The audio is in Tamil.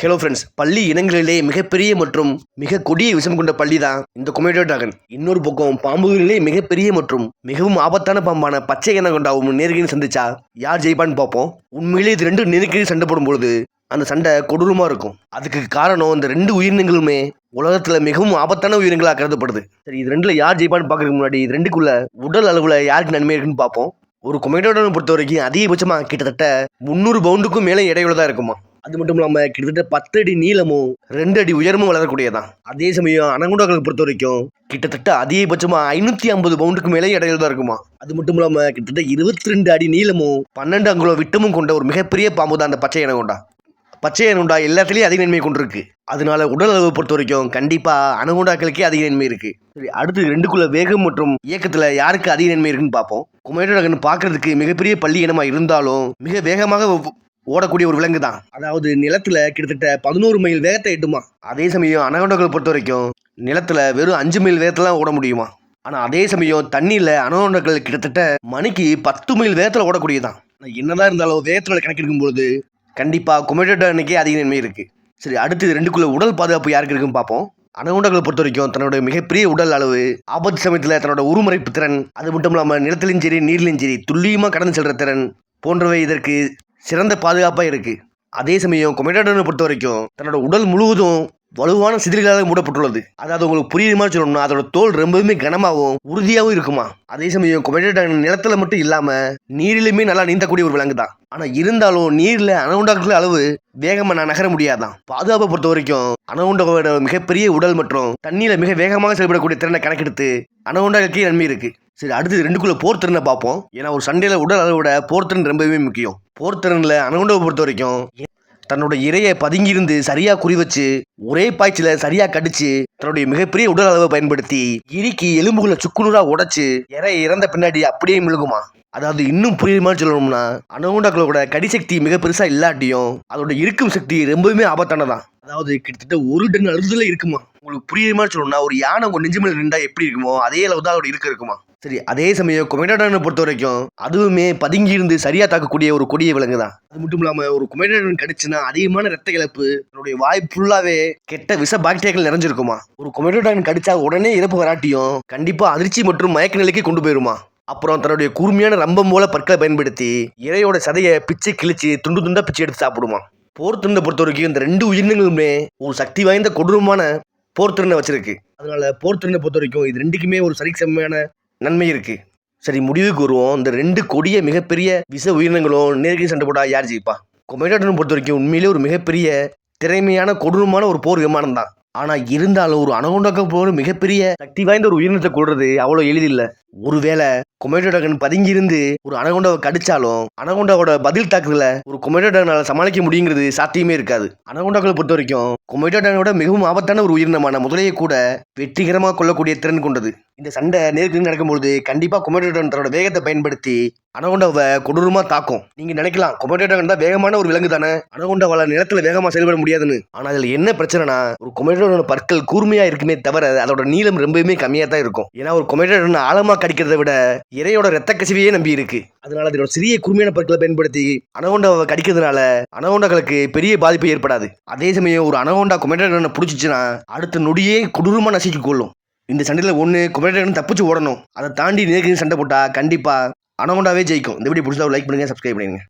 ஹலோ ஃப்ரெண்ட்ஸ் பள்ளி இனங்களிலே மிகப்பெரிய மற்றும் மிக கொடிய விஷம் கொண்ட பள்ளி தான் இந்த கொமேட்டோ டிராகன் இன்னொரு பக்கம் பாம்புகளிலே மிகப்பெரிய மற்றும் மிகவும் ஆபத்தான பாம்பான பச்சை இனம் கொண்டாவும் நேர்கின்னு சந்திச்சா யார் ஜெயிப்பான்னு பார்ப்போம். உண்மையிலே இது ரெண்டு நெருக்கடி சண்டை போடும்பொழுது அந்த சண்டை கொடூரமாக இருக்கும். அதுக்கு காரணம் இந்த ரெண்டு உயிரினங்களுமே உலகத்தில் மிகவும் ஆபத்தான உயிரினங்களாக கருதப்படுது. சரி இது ரெண்டில் யார் ஜெயிப்பான்னு பார்க்கறதுக்கு முன்னாடி இது ரெண்டுக்குள்ள உடல் அளவில் யாருக்கு நன்மை இருக்குன்னு பார்ப்போம். ஒரு கொமேட்டோட பொறுத்த வரைக்கும் அதிகபட்சமாக கிட்டத்தட்ட முந்நூறு பவுண்டுக்கும் மேலே எடையுள்ளதாக இருக்குமா? அது மட்டும் இல்லாமல் கிட்டத்தட்ட பத்து அடி நீளமும் ரெண்டு அடி உயரமும் வளரக்கூடியதான் அதே சமயம் அனகுண்டாக்களை பொறுத்த வரைக்கும் கிட்டத்தட்ட அதிகபட்சமாக ஐநூற்றி ஐம்பது பவுண்டுக்கு மேலே இடையில தான் இருக்குமா. அது மட்டும் இல்லாமல் கிட்டத்தட்ட இருபத்தி ரெண்டு அடி நீளமும் பன்னெண்டு அங்குலம் விட்டமும் கொண்ட ஒரு மிகப்பெரிய பாம்பு தான் அந்த பச்சை அனகுண்டா. பச்சை அனகுண்டா எல்லாத்துலேயும் அதிக நன்மை கொண்டிருக்கு. அதனால உடல் அளவு பொறுத்த வரைக்கும் கண்டிப்பாக அனகுண்டாக்களுக்கே அதிக நன்மை இருக்கு. சரி அடுத்து ரெண்டுக்குள்ள வேகம் மற்றும் இயக்கத்தில் யாருக்கு அதிக நன்மை இருக்குன்னு பார்ப்போம். குமேட்டோ பார்க்கறதுக்கு மிகப்பெரிய பள்ளி இனமாக இருந்தாலும் மிக வேகமாக ஓடக்கூடிய ஒரு விலங்கு தான். அதாவது நிலத்துல கிட்டத்தட்ட பதினோரு மைல் வேகத்தை எட்டுமா? அதே சமயம் அனகொண்டாக்களை பொறுத்த வரைக்கும் நிலத்துல வெறும் அஞ்சு மைல் வேகத்துல தான் ஓட முடியுமா? ஆனா அதே சமயம் தண்ணியில அனகொண்டாக்கள் கிட்டத்தட்ட மணிக்கு பத்து மைல் வேகத்துல ஓடக்கூடியதான் ஆனா என்னதான் இருந்தாலும் வேகத்துல கணக்கெடுக்கும் பொழுது கண்டிப்பா அன்னைக்கே அதிக நன்மை இருக்கு. சரி அடுத்து ரெண்டுக்குள்ள உடல் பாதுகாப்பு யாருக்கு இருக்குன்னு பார்ப்போம். அனகுண்டாக்களை பொறுத்த வரைக்கும் தன்னோட மிகப்பெரிய உடல் அளவு ஆபத்து சமயத்தில் தன்னோட உருமறைப்பு திறன் அது மட்டும் இல்லாமல் நிலத்திலும் சரி நீர்லையும் சரி துல்லியமாக கடந்து செல்கிற திறன் போன்றவை இதற்கு சிறந்த பாதுகாப்பாக இருக்குது அதே சமயம் கொமெடாடனை பொறுத்த வரைக்கும் தன்னோட உடல் முழுவதும் வலுவான சிதிலாக மூடப்பட்டுள்ளது. அதாவது உங்களுக்கு புரியுற மாதிரி சொல்லணும்னா அதோட தோல் ரொம்பவுமே கனமாகவும் உறுதியாகவும் இருக்குமா? அதே சமயம் கொமெடாடன் நிலத்துல மட்டும் இல்லாம நீரிலுமே நல்லா நீந்தக்கூடிய ஒரு விலங்கு தான் ஆனா இருந்தாலும் நீர்ல அணவுண்டாக்குள்ள அளவு வேகமா நான் நகர முடியாதான். பாதுகாப்பை பொறுத்த வரைக்கும் அணவுண்டோட மிகப்பெரிய உடல் மற்றும் தண்ணியில் மிக வேகமாக செயல்படக்கூடிய திறனை கணக்கெடுத்து அணவுண்டாக்கே நன்மை இருக்கு. சரி அடுத்து ரெண்டுக்குள்ள போர் திறனை பார்ப்போம். ஏன்னா ஒரு சண்டையில் உடல் அளவோட போர்த்திறன் போர் திறன் ரொம்பவே முக்கியம். போர் அணுகுண்டவை பொறுத்த வரைக்கும் தன்னோட இரையை பதுங்கியிருந்து சரியாக குறி வச்சு ஒரே பாய்ச்சல சரியாக கடிச்சு தன்னுடைய மிகப்பெரிய உடல் அளவை பயன்படுத்தி இறுக்கி எலும்புகளை சுக்குநூறாக உடைச்சு இறை இறந்த பின்னாடி அப்படியே மிழுகுமா? அதாவது இன்னும் புரியுமான்னு சொல்லணும்னா அணுகுண்டாக்களோட கடிசக்தி மிக பெருசாக இல்லாட்டியும் அதோட இருக்கும் சக்தி ரொம்பவுமே ஆபத்தானதான் அதாவது கிட்டத்தட்ட ஒரு டன் அழுதுல இருக்குமா? உங்களுக்கு புரியுமா சொல்லணும்னா ஒரு யானை உங்க நெஞ்சு மேல நின்றா எப்படி இருக்குமோ அதே அளவு தான் அதோட இருக்க இருக்குமா? சரி அதே சமயம் கொமெடாடனை பொறுத்த வரைக்கும் அதுவுமே பதுங்கி இருந்து சரியா தாக்கக்கூடிய ஒரு கொடிய விலங்கு தான் அது மட்டும் இல்லாம ஒரு கொமெடாடன் கடிச்சுன்னா அதிகமான ரத்த இழப்பு தன்னுடைய வாய் ஃபுல்லாவே கெட்ட விஷ பாக்டீரியாக்கள் நிறைஞ்சிருக்குமா? ஒரு கொமெடாடன் கடிச்சா உடனே இறப்பு வராட்டியும் கண்டிப்பா அதிர்ச்சி மற்றும் மயக்க நிலைக்கு கொண்டு போயிருமா? அப்புறம் தன்னுடைய கூர்மையான ரம்பம் போல பற்களை பயன்படுத்தி இறையோட சதையை பிச்சு கிழிச்சு துண்டு துண்டா பிச்சு எடுத்து சாப்பிடுமா? போர் திறனை பொறுத்த வரைக்கும் இந்த ரெண்டு உயிரினங்களுமே ஒரு சக்தி வாய்ந்த கொடூரமான போர் திறனை வச்சிருக்கு. அதனால போர் திறனை பொறுத்த வரைக்கும் இது ரெண்டுக்குமே ஒரு சரிசமமான நன்மை இருக்குது சரி முடிவுக்கு வருவோம் இந்த ரெண்டு கொடிய மிகப்பெரிய விஷ உயிரினங்களும் நேருக்கு சண்டை போட்டால் யார் ஜெயிப்பா? கொமேட்டாட்டன் பொறுத்த வரைக்கும் உண்மையிலே ஒரு மிகப்பெரிய திறமையான கொடூரமான ஒரு போர் விமானம் தான் ஆனால் இருந்தாலும் ஒரு அணகுண்டாக்க போகிற மிகப்பெரிய சக்தி வாய்ந்த ஒரு உயிரினத்தை கொடுறது அவ்வளோ எளிதில்லை. ஒருவேளை கொமேட்டோ டாகன் பதுங்கி ஒரு அனகொண்டாவை கடிச்சாலும் அனகொண்டாவோட பதில் தாக்குதல ஒரு கொமேட்டோ சமாளிக்க முடியுங்கிறது சாத்தியமே இருக்காது. அனகொண்டாக்களை பொறுத்த வரைக்கும் கொமேட்டோ டகனோட மிகவும் ஆபத்தான ஒரு உயிரினமான முதலையை கூட வெற்றிகரமாக கொள்ளக்கூடிய திறன் கொண்டது. இந்த சண்டை நேருக்கு நடக்கும்பொழுது கண்டிப்பா கொமேட்டோ தன்னோட வேகத்தை பயன்படுத்தி அனகொண்டாவை கொடூரமா தாக்கும். நீங்க நினைக்கலாம் கொமேட்டோடகன் தான் வேகமான ஒரு விலங்கு தானே. அனகொண்டாவால நிலத்துல வேகமா செயல்பட முடியாதுன்னு. ஆனா அதுல என்ன பிரச்சனைனா ஒரு கொமேட்டோட பற்கள் கூர்மையா இருக்குமே தவிர அதோட நீளம் ரொம்பவுமே கம்மியா தான் இருக்கும். ஏன்னா ஒரு கொமேட்டோ ஆழமா கடிக்கிறதை விட இறையோட ரத்த கசிவையே நம்பி இருக்கு. அதனால அதோட சிறிய குறுமையான பற்களை பயன்படுத்தி அனகோண்டாவை கடிக்கிறதுனால அனகோண்டாக்களுக்கு பெரிய பாதிப்பு ஏற்படாது. அதே சமயம் ஒரு அனகோண்டா கொமேட்டோ பிடிச்சிச்சுன்னா அடுத்த நொடியே கொடூரமாக நசுக்கி கொள்ளும் இந்த சண்டையில் ஒன்று குமரேடன் தப்பிச்சு ஓடணும். அதை தாண்டி நேருக்கு சண்டை போட்டால் கண்டிப்பாக அனகொண்டாவே ஜெயிக்கும். இந்த வீடியோ பிடிச்சா லைக் பண்ணுங்கள் சப்ஸ்கிரைப் பண்ணுங்கள்